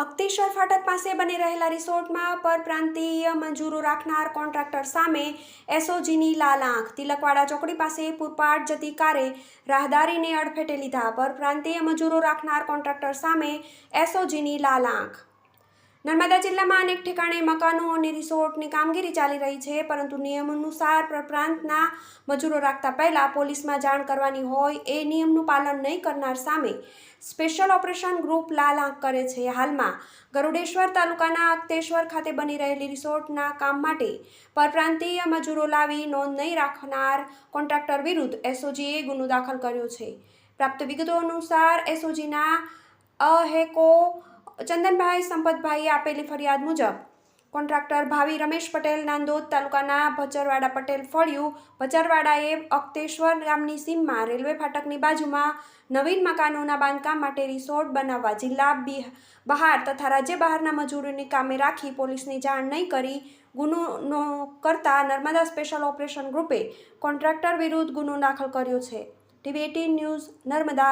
અક્તેશ્વર ફાટક પાસે બની રહેલા રિસોર્ટમાં પરપ્રાંતીય મંજૂરો રાખનાર કોન્ટ્રાક્ટર સામે એસઓજીની લાલ આંખ. તિલકવાડા ચોકડી પાસે પૂરપાટ જતી કારે રાહદારીને અડફેટે લીધા. પરપ્રાંતીય મજૂરો રાખનાર કોન્ટ્રાક્ટર સામે એસઓજીની લાલ આંખ. નર્મદા જિલ્લામાં અનેક ઠેકાણે મકાનો અને રિસોર્ટની કામગીરી ચાલી રહી છે, પરંતુ નિયમ અનુસાર પરપ્રાંતના મજૂરો રાખતા પહેલાં પોલીસમાં જાણ કરવાની હોય એ નિયમનું પાલન નહીં કરનાર સામે સ્પેશિયલ ઓપરેશન ગ્રુપ લાલ આંખ કરે છે. હાલમાં ગરુડેશ્વર તાલુકાના અક્તેશ્વર ખાતે બની રહેલી રિસોર્ટના કામ માટે પરપ્રાંતીય મજૂરો લાવી નોંધ નહીં રાખનાર કોન્ટ્રાક્ટર વિરુદ્ધ એસઓજીએ ગુનો દાખલ કર્યો છે. પ્રાપ્ત વિગતો અનુસાર એસઓજીના અહેકો ચંદનભાઈ સંપતભાઈએ આપેલી ફરિયાદ મુજબ, કોન્ટ્રાક્ટર ભાવિ રમેશ પટેલ નાંદોદ તાલુકાના ભચરવાડા પટેલ ફળિયું ભચરવાડાએ અક્તેશ્વર ગામની સીમમાં રેલવે ફાટકની બાજુમાં નવીન મકાનોના બાંધકામ માટે રિસોર્ટ બનાવવા જિલ્લા બિહ- બહાર તથા રાજ્ય બહારના મજૂરોની કામે રાખી પોલીસની જાણ નહીં કરી, ગુનો કરતા નર્મદા સ્પેશિયલ ઓપરેશન ગ્રુપે કોન્ટ્રાક્ટર વિરુદ્ધ ગુનો દાખલ કર્યો છે. TV news Narmada